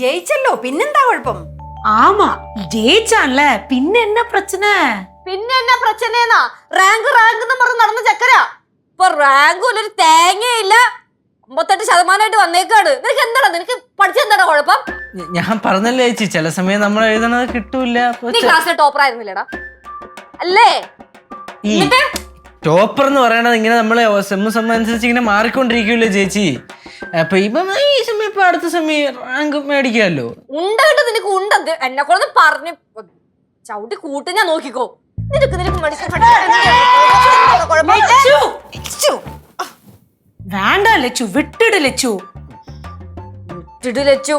ജയിച്ചല്ലോ? പിന്നെന്താ കുഴപ്പം? ആമാ ജയിച്ചാണല്ലേ? പിന്നെ എന്നാ പ്രശ്ന? പിന്നെ എന്നാ പ്രശ്നേന്നാ? റാങ്ക് റാങ്ക് നടന്ന ചക്കര. ഇപ്പൊ റാങ്കും ഒരു തേങ്ങയില്ല. അമ്പത്തെട്ട് ശതമാനമായിട്ട് വന്നേക്കാണ്. നിനക്ക് എന്താണ് നിനക്ക് പഠിച്ചെന്താണ് കുഴപ്പം? ഞാൻ പറഞ്ഞല്ലേ ചേച്ചി ചില സമയം നമ്മൾ എഴുതണത് കിട്ടൂല ടോപ്പർ ആയിരുന്നില്ലടാ. അല്ലേ? ടോപ്പർ എന്ന് പറയണത് ഇങ്ങനെ നമ്മളെ സെമ്മ സെമ്മ് അനുസരിച്ച് ഇങ്ങനെ മാറിക്കൊണ്ടിരിക്കൂലേ ചേച്ചി. അപ്പൊ ഇപ്പം ഈ സമയം ഇപ്പൊ അടുത്ത സമയം റാങ്ക് മേടിക്കാമല്ലോ. ഉണ്ടായിട്ട് നിനക്ക് ഉണ്ട്. അത് എന്നെ കൊണ്ടൊന്ന് പറഞ്ഞ് ചവിട്ടി കൂട്ട് ഞാൻ നോക്കിക്കോ. നിനക്ക് നിനക്ക് ലച്ചു! വേണ്ട ലച്ചു വിട്ടിട് ലച്ചു. മനസ്സിലായിട്ടിടു ലച്ചു.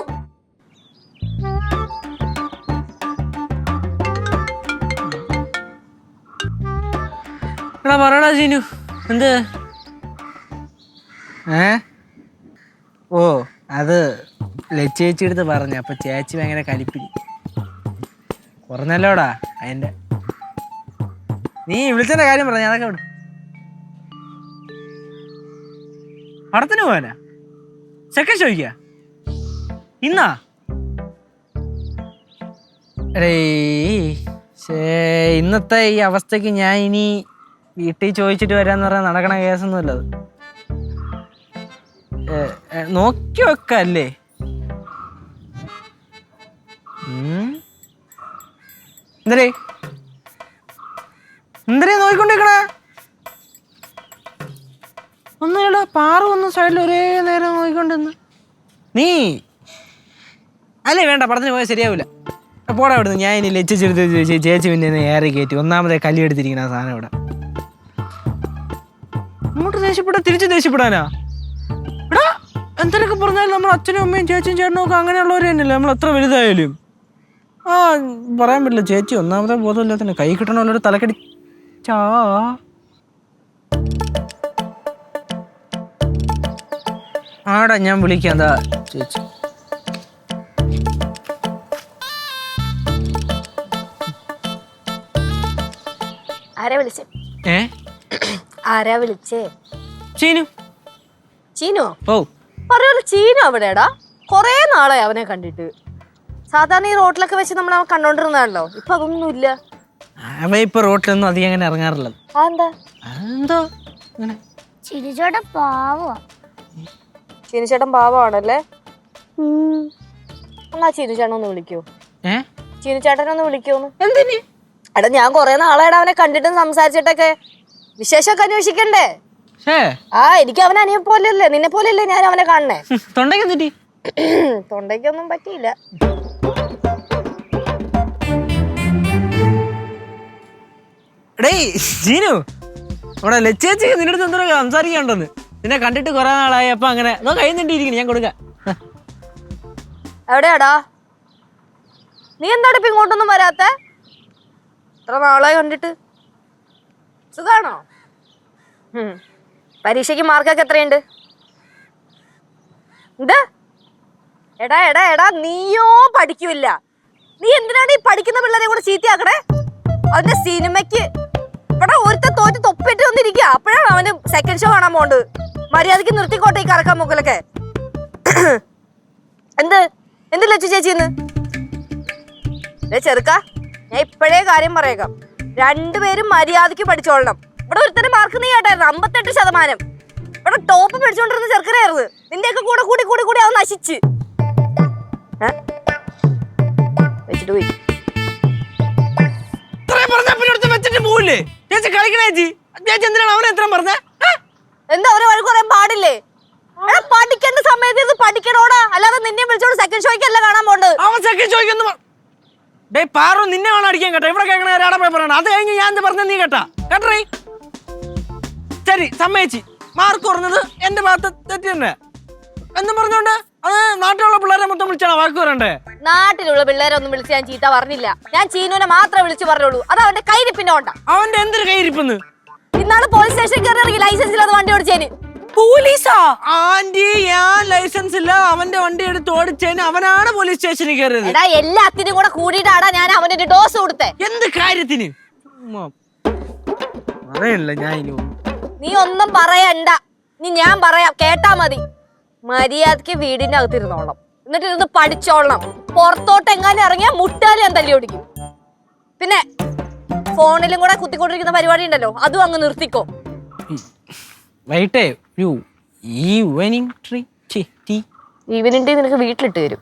എടാ പറയടാ ജീനു. എന്ത്? ഏ? ഓ. അത് ലച്ചേച്ചി എടുത്ത് പറഞ്ഞു. അപ്പൊ ചേച്ചി ഭയങ്കര കലിപ്പിടി കുറഞ്ഞല്ലോടാ അതിന്റെ. നീ വിളിച്ചതിന്റെ കാര്യം പറഞ്ഞു അതൊക്കെ വിടും. പടത്തിന് പോവാനാ സെക്കൻഡ് ചോദിക്ക ഇന്നാ? ഇന്നത്തെ ഈ അവസ്ഥക്ക് ഞാൻ ഇനി വീട്ടിൽ ചോദിച്ചിട്ട് വരാന്ന് പറഞ്ഞാൽ നടക്കണ കേസൊന്നുമില്ല അത്. നോക്കി വെക്കല്ലേ എന്തരേ? എന്തരേ നോക്കിക്കൊണ്ടിരിക്കണേ? ഒന്നുമില്ല പാറ ഒന്നും സൈഡിൽ ഒരേ നേരം നോക്കിക്കൊണ്ടിരുന്നു. നീ? അല്ലേ വേണ്ട പടത്തിന് പോയാൽ ശരിയാവില്ല പോടാ ഇവിടുന്ന് ഞാൻ ഇനി ലച്ചിച്ചെടുത്ത് ചേച്ചി പിന്നെ ഏറെ കയറ്റി ഒന്നാമതേ കല്ലി എടുത്തിരിക്കുന്ന സാധനം ഇവിടെ. അങ്ങോട്ട് ദേഷ്യപ്പെടാ? തിരിച്ചു ദേഷ്യപ്പെടാനാ? എന്തൊക്കെ പറഞ്ഞാലും നമ്മൾ അച്ഛനും അമ്മയും ചേച്ചിയും ചേട്ടനും ഒക്കെ അങ്ങനെയുള്ളവർ തന്നെയല്ലേ? നമ്മൾ എത്ര വലുതായാലും. ആ പറയാൻ പറ്റില്ല. ചേച്ചി ഒന്നാമത്തെ ബോധമില്ലാത്തന്നെ കൈ കിട്ടണമല്ലോ തലക്കടി ചാ. ആടാ ഞാൻ വിളിക്കാം. എന്താ ചേച്ചി. ആരാ വിളിച്ചേ? ഏ? ആരാ വിളിച്ചേ? ചീനു. ചീനോ? ഓ. പറയുമല്ലോ ചീന അവിടെടാ കുറേ നാളായി അവനെ കണ്ടിട്ട്. സാധാരണ ഈ റോട്ടിലൊക്കെ വെച്ച് നമ്മൾ അവൻ കണ്ടോണ്ടിരുന്നാണല്ലോ ഇപ്പൊ അതൊന്നും ഇല്ല. അവ ഇപ്പൊ റോട്ടിലൊന്നും അധികം അങ്ങനെ ഇറങ്ങാറില്ല. അതെന്താ? എന്തോ അങ്ങനെ ചിരിച്ചോടെ പാവോ ചീനുചേട്ടൻ പാവമാണല്ലേ? എന്നാ ചീനുചേട്ടൻ ഒന്ന് വിളിക്കോ. ഏ? ചീനുചേട്ടനെ ഒന്ന് വിളിക്കോന്ന്. എന്തിന്? എടാ ഞാൻ കൊറേ നാളായിട്ട് അവനെ കണ്ടിട്ട് സംസാരിച്ചിട്ടൊക്കെ. വിശേഷമൊക്കെ അന്വേഷിക്കണ്ടേ? ആ എനിക്ക് അവൻ അനിയെ പോലെയല്ലേ? നിന്നെ പോലെയല്ലേ ഞാൻ അവനെ കാണണേ തൊണ്ടയ്ക്ക് എന്തിട്ടി? തൊണ്ടയ്ക്കൊന്നും പറ്റിയില്ല. ജീനു നമ്മുടെ ലച്ചേച്ചി നിന്റെ അടുത്ത് എന്തോ സംസാരിക്കണ്ടെന്ന് നിന്നെ കണ്ടിട്ട് കുറെ നാളായി അപ്പൊ അങ്ങനെ നോ കൈ നിണ്ടിരിക്കുന്നു ഞാൻ കൊടുക്കാം. എവിടെയാടാ? നീ എന്താണ് ഇപ്പൊ ഇങ്ങോട്ടൊന്നും വരാത്തെ? ഇത്ര നാളായി കണ്ടിട്ട്. സുഖാണോ. പരീക്ഷയ്ക്ക് മാർക്കൊക്കെ എത്രയുണ്ട്? എന്ത്? എടാ എടാ എടാ നീയോ പഠിക്കൂല നീ എന്തിനാണ് ഈ പഠിക്കുന്ന പിള്ളേരെ കൂടെ ചീത്തയാക്കണേ? അവന്റെ സിനിമയ്ക്ക് ഇവിടെ ഒരുത്ത തോറ്റ് തൊപ്പിട്ട് വന്നിരിക്കുക അപ്പോഴാണ് അവന് സെക്കൻഡ് ഷോ കാണാൻ പോണ്ട് മര്യാദയ്ക്ക് നിർത്തിക്കോട്ടെ ഈ കറക്കാൻ മുകളിലൊക്കെ എന്ത്? എന്ത് ലച്ചു ചേച്ചിന്ന് ചെറുക്ക ഞാൻ ഇപ്പോഴേ കാര്യം പറയേക്കാം. രണ്ടുപേരും മര്യാദയ്ക്ക് പഠിച്ചോളണം. ഇവിടെ ഒരുത്തരം മാർക്ക് നീ കേട്ടായിരുന്നു അമ്പത്തെട്ട് ശതമാനം. ഇവിടെ ടോപ്പ് പിടിച്ചോണ്ടിരുന്ന ചെറുക്കനായിരുന്നു. നിന്റെയൊക്കെ കൂടെ കൂടി കൂടി കൂടി അവൻ നശിച്ച്. ഏ? വെച്ചിട്ട് പോയി. പിന്നെ അടുത്ത് വെച്ചിട്ട് പോവില്ലേ? ചേച്ചി കളിക്കണേ ചേച്ചി. ചേച്ചി എന്തിനാണ് അവനെ എത്ര പറഞ്ഞേ? എന്താ ഒരു വഴക്ക് പറയാൻ പാടില്ലേ? പഠിക്കേണ്ട സമയത്ത് ഇത് പഠിക്കണോടാ. അല്ലാതെ നിന്നെ വിളിച്ചോണ്ട് സെക്കൻഡ് ഷോയ്ക്ക് അല്ല കാണാൻ പോണ്ടത്? അവൻ സെക്കൻഡ് ഡേ പാറു നിന്നെ വേണം അടിക്കാൻ കേട്ടോ. ഇവിടെ കേൾക്കണ ഒരാടെ പോയി പറയണം. അത് കഴിഞ്ഞ് ഞാൻ എന്ത് പറഞ്ഞ നീ കേട്ടാ. കേട്ടേ ശരി സമ്മതിച്ചി. മാർക്ക് കുറഞ്ഞത് എന്റെ ഭാഗത്ത് തെറ്റി തന്നെ. എന്നും പറഞ്ഞോണ്ട് അത് നാട്ടിലുള്ള പിള്ളേരെ മൊത്തം വിളിച്ചാണ് വാക്ക് പറയണ്ടേ നാട്ടിലുള്ള പിള്ളേരെ ഒന്നും വിളിച്ച് ഞാൻ ചീത്ത പറഞ്ഞില്ല. ഞാൻ ചീനുവിനെ മാത്രം വിളിച്ചു പറഞ്ഞോളൂ. അത് അവന്റെ കൈരിപ്പിന്റെ കൊണ്ടാ. അവന്റെ എന്തൊരു കൈരിപ്പെന്ന് ഇന്നാൾ പോലീസ് സ്റ്റേഷനിൽ കയറി ലൈസൻസ് ഇല്ലാതെ വണ്ടി ഓടിച്ചേന്. പോലീസാ? ആന്റി ഞാൻ ലൈസൻസ് ഇല്ല. അവന്റെ വണ്ടി എടുത്ത് ഓടിച്ചേന്. അവനാണ് പോലീസ് സ്റ്റേഷനിൽ കയറിയത്. എടാ എല്ലാത്തിനും കൂടെ കൂടിയിട്ടാടാ ഞാൻ അവന് ഒരു ഡോസ് കൊടുത്തേ. എന്ത് കാര്യത്തിന്? അറിയില്ല ഞാൻ ഇനി നീ ഒന്നും പറയണ്ട. നീ ഞാൻ പറയാം. കേട്ടാ മതി. മര്യാദയ്ക്ക് വീടിന്റെ അകത്ത് ഇരുന്നോളണം. എന്നിട്ട് ഇരുന്ന് പഠിച്ചോളണം. പുറത്തോട്ട് എങ്ങാനും ഇറങ്ങിയാൽ മുട്ടാലി ഞാൻ തല്ലി ഓടിക്കും. പിന്നെ ഫോണിലും കൂടെ കുത്തിക്കൊണ്ടിരിക്കുന്ന പരിപാടി ഉണ്ടല്ലോ അതും അങ്ങ് നിർത്തിക്കോ. വൈകിട്ടേ ഒരു evening tree tea evening tea നിനക്ക് വീട്ടിലിട്ട് തരും.